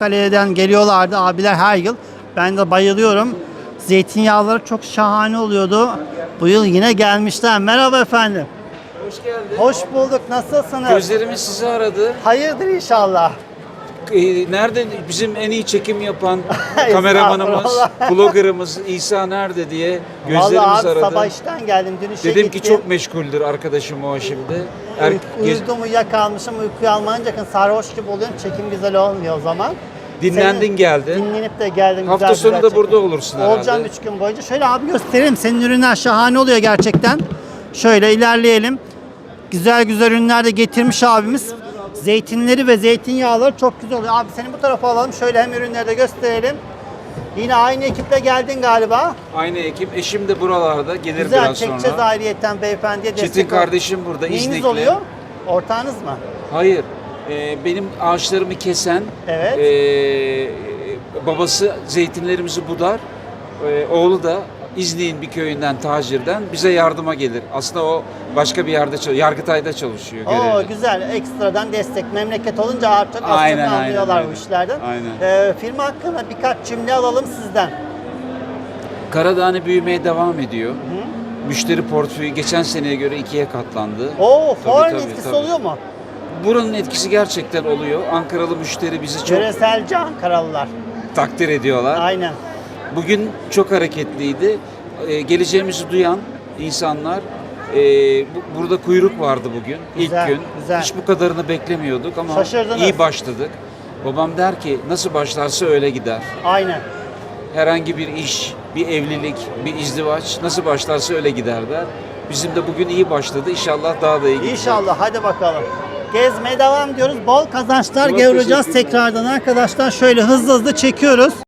Kale'den geliyorlardı abiler her yıl. Ben de bayılıyorum. Zeytinyağları çok şahane oluyordu. Bu yıl yine gelmişler. Merhaba efendim. Hoş geldin. Hoş bulduk. Nasılsınız? Gözlerimiz sizi aradı. Hayırdır inşallah. Ee, nerede bizim en iyi çekim yapan kameramanımız, bloggerımız İsa nerede diye gözlerimiz Vallahi abi aradı. sabah işten geldim. Dün işe Dedim ki gittim. çok meşguldür arkadaşım o şimdi. Er, Uy- gez- Uyudum uyuyakalmışım. Uykuyu almayınca sarhoş gibi oluyorum. Çekim güzel olmuyor o zaman. dinlendin Senin- geldin. Dinlenip de geldim. Hafta güzel sonu güzel da çekim. burada olursun herhalde. Olacağım 3 gün boyunca. Şöyle abi göstereyim. Senin ürünler şahane oluyor gerçekten. Şöyle ilerleyelim. Güzel güzel ürünler de getirmiş abimiz. Zeytinleri ve zeytinyağları çok güzel oluyor. Abi seni bu tarafa alalım. Şöyle hem ürünleri de gösterelim. Yine aynı ekiple geldin galiba. Aynı ekip. Eşim de buralarda gelir Güzel biraz çekeceğiz sonra. ailiyeten beyefendiye destek Çetin ol- kardeşim burada Neyiniz İznikli. oluyor? Ortağınız mı? Hayır. Ee, benim ağaçlarımı kesen Evet. ee, babası zeytinlerimizi budar. Ee, oğlu da İznik'in bir köyünden, tacirden bize yardıma gelir. Aslında o başka bir yerde çalışıyor. Yargıtay'da çalışıyor. Oo görevli. güzel ekstradan destek. Memleket olunca artık aslında Aynen, aynen, anlıyorlar bu işlerden. Aynen. Ee, firma hakkında birkaç cümle alalım sizden. Karadağ'ını büyümeye devam ediyor. Müşteri portföyü geçen seneye göre ikiye katlandı. Oo fuarın etkisi tabii. oluyor mu? Buranın etkisi gerçekten oluyor. Ankaralı müşteri bizi çok Yöreselci Ankaralılar. takdir ediyorlar. Aynen. Bugün çok hareketliydi. Ee, geleceğimizi duyan insanlar e, bu- burada kuyruk vardı bugün Güzel, ilk gün. güzel. Hiç bu kadarını beklemiyorduk ama Şaşırdınız. iyi başladık. Babam der ki nasıl başlarsa öyle gider. Aynen. Herhangi bir iş, bir evlilik, bir izdivaç nasıl başlarsa öyle gider der. Bizim de bugün iyi başladı. İnşallah daha da iyi gidecek. İnşallah hadi bakalım. Gezmeye devam ediyoruz. Bol kazançlar Çok göreceğiz teşekkürler. tekrardan arkadaşlar. Şöyle hızlı hızlı çekiyoruz.